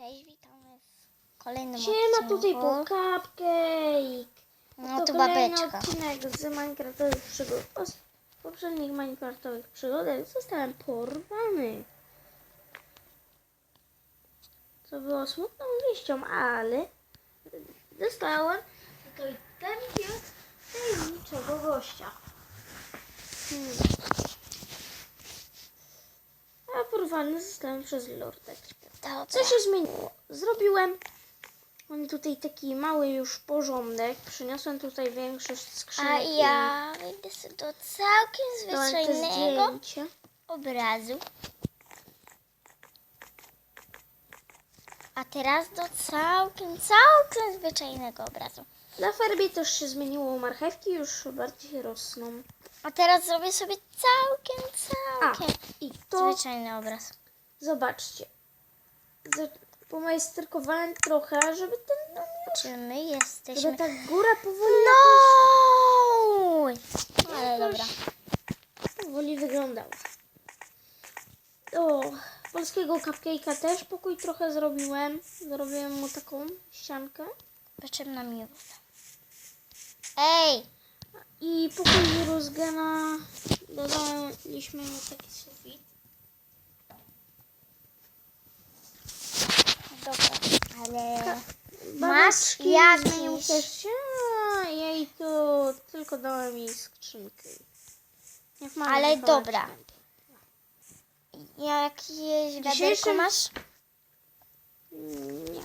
Cześć, witamy w kolejnym Siema, odcinku. tutaj był Cupcake. No to kolejny babeczka. odcinek z Minecraftowych przygód. O, z poprzednich Minecraftowych przygodach zostałem porwany. Co było smutną wieścią, ale dostałem tutaj takiego tajemniczego gościa. Hmm. A porwany zostałem przez Lorda Dobra. co się zmieniło? Zrobiłem mam tutaj taki mały już porządek. Przyniosłem tutaj większość skrzynek. A ja wyjdę sobie do całkiem te zwyczajnego obrazu. A teraz do całkiem, całkiem zwyczajnego obrazu. Na farbie też się zmieniło. Marchewki już bardziej rosną. A teraz zrobię sobie całkiem, A, całkiem i to zwyczajny obraz. zobaczcie. Pomajsterkowałem trochę, żeby ten już, Czy my żeby jesteśmy... ta góra powoli, No! Ale jakoś dobra. powoli wyglądała. Do polskiego cupcake'a też pokój trochę zrobiłem. Zrobiłem mu taką ściankę. Potrzebna mi woda. Ej! I pokój Wirusgena dodaliśmy mu taki sufit. Dobra, ale... Masz jakiś- się. Jej to tylko dałem jej skrzynkę. Niech ma Ale dobra. Jakieś Dzisiejszym- masz? Nie.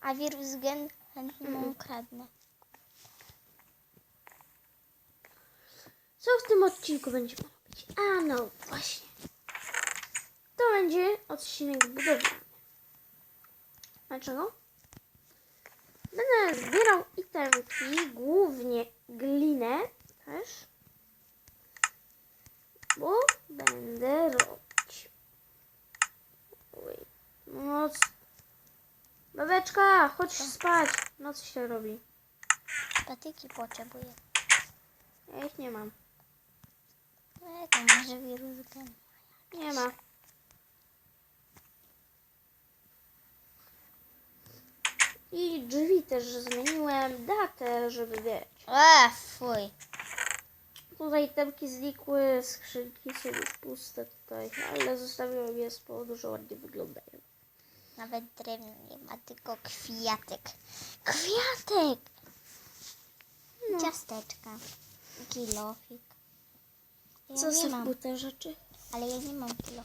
A wirus gen chętnie mu ukradnę. Co w tym odcinku będziemy robić? A no właśnie. To będzie odcinek budowlany. Dlaczego? Będę zbierał itemki, głównie glinę też. Bo będę robić. Oj, noc. Babeczka, chodź spać. Noc się robi. Patyki potrzebuję. Ja ich nie mam. E, to może wirus. Nie ma. I drzwi też zmieniłem, datę, żeby wiesz. E, fuj. Tutaj temki znikły, skrzynki są już puste tutaj, ale zostawiłem je z powodu, że ładnie wyglądają. Nawet drewna nie ma, tylko kwiatek. Kwiatek! No. Ciasteczka. Kilofik. Ja Co nie są mam, te rzeczy? ale ja nie mam kilo.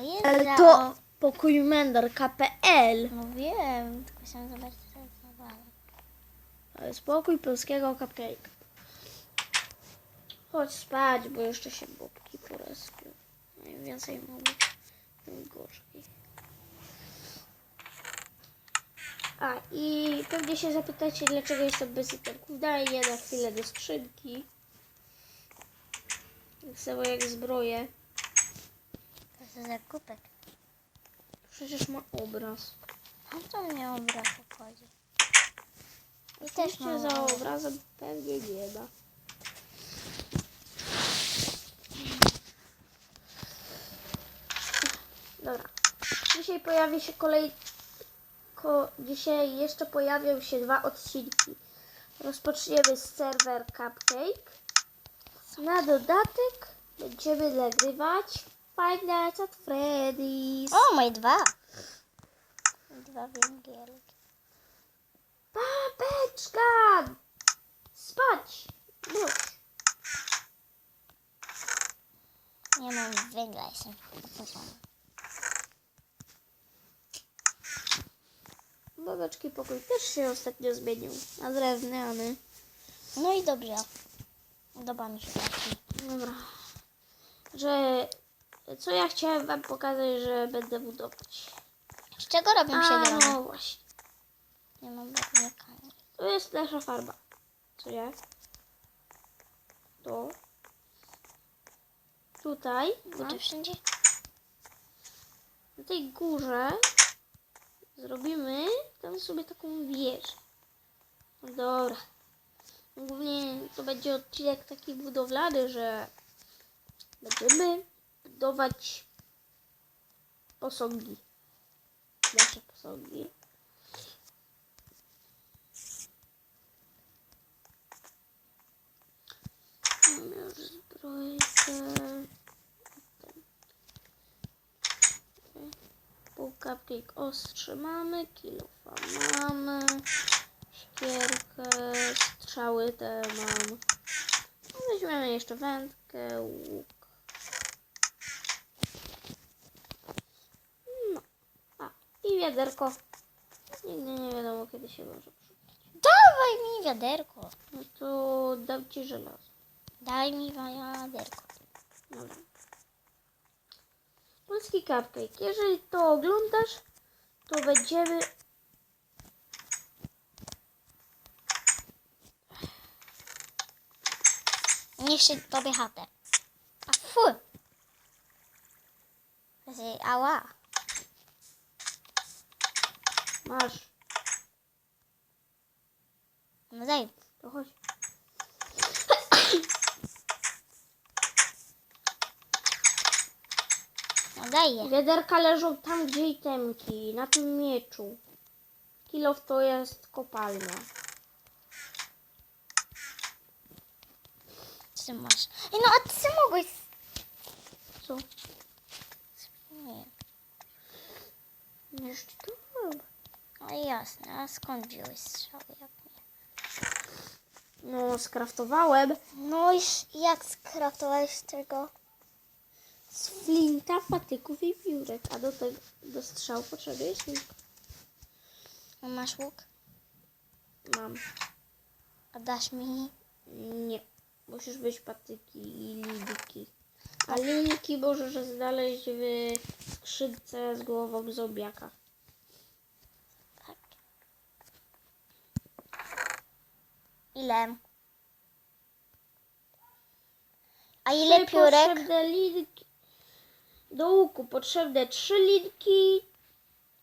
Co jest Ale za to pokój mendarka.pl No wiem, tylko chciałam zobaczyć co jest za dalej. To jest pokój polskiego cupcake. Chodź spać, bo jeszcze się bobki porespią. No Im więcej mamy, tym gorzej. A i pewnie się zapytacie, dlaczego jestem bez iterków. Daję je na chwilę do skrzynki. Tak samo jak zbroję. To jest zakupek. Przecież ma obraz. A co mnie obraz obchodzi? I też mam za obraz. obrazem pewnie nie ma. Dobra. Dzisiaj pojawi się kolej... Ko... Dzisiaj jeszcze pojawią się dwa odcinki. Rozpoczniemy z serwer Cupcake. Na dodatek będziemy nagrywać Five Nights at Freddy's. O, moje dwa. Dwa węgielki. Babeczka! Spać! Już. Nie mam węgla, jestem wkurzona. Babeczki pokój też się ostatnio zmienił. Na drewniany. No i dobrze. Podoba mi się taki. Dobra. Że... Co ja chciałem wam pokazać, że będę budować. Z czego robią się A, domy? no właśnie. Nie mam barwnika. To jest nasza farba. Co nie? To. Tutaj. Na, wszędzie? na tej górze zrobimy tam sobie taką wieżę. No dobra. Głównie to będzie odcinek taki budowlany, że będziemy budować posągi. Nasze posągi. Już zbrojkę. Pół cupcake ostrze mamy, kilofa mamy, szkierkę, strzały te mam. Weźmiemy jeszcze wędkę, łuk. No, a i wiaderko. Nigdy nie wiadomo kiedy się może przydać. Dawaj mi wiaderko. No to dam ci żelazo. Daj mi wiaderko. Dobra. Polski cupcake. Jeżeli to oglądasz, to będziemy Niszczy tobie chatę. A fu. Znaczy, ała. Masz. No daj. To chodź. No daj je. Wiaderka leżą tam, gdzie itemki, na tym mieczu. Kilof to jest kopalnia. Co ty masz? Ej, no a ty co mogłeś... Co? Nie. Wiesz, to No jasne, a skąd wziąłeś strzały jak nie? No, skraftowałem No i jak skraftowałeś tego? Z flinta, patyków i piórek. A do tego, do strzału potrzeby jest łuk. A masz łuk? Mam. A dasz mi? Nie. Musisz być patyki i linki. A linki możesz znaleźć w skrzynce z głową zombiaka. Tak. Ile? A ile piórek? Potrzebne linki. Do łuku potrzebne trzy linki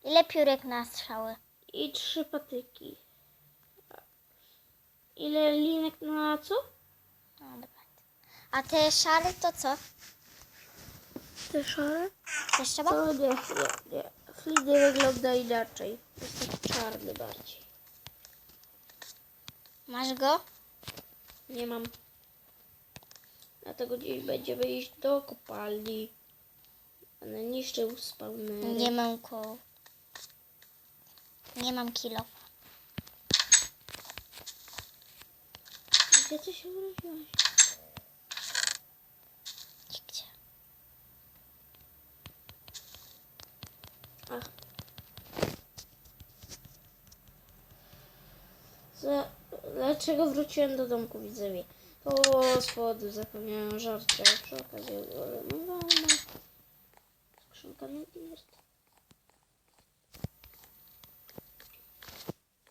Ile piórek na strzały? i trzy patyki. Ile linek na co? No, dobra. A te szary to co? Te szare? Też trzeba? To nie, nie, nie. Fliny wygląda inaczej. Jest taki czarny bardziej. Masz go? Nie mam. Dlatego dziś będziemy iść do kopalni. Będę niszczył spawnery. Nie mam koło. Nie mam kilo. Gdzie ty się urodziłaś? Gdzie? Ach. Za, dlaczego wróciłem do domku widzowie? O, z powodu zapomniałem żarcia. Przy okazji ale no wolno. Nie jest.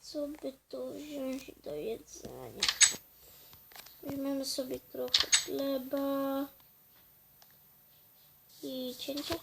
Co by tu wziąć do jedzenia? Weźmiemy sobie trochę chleba i cięcie.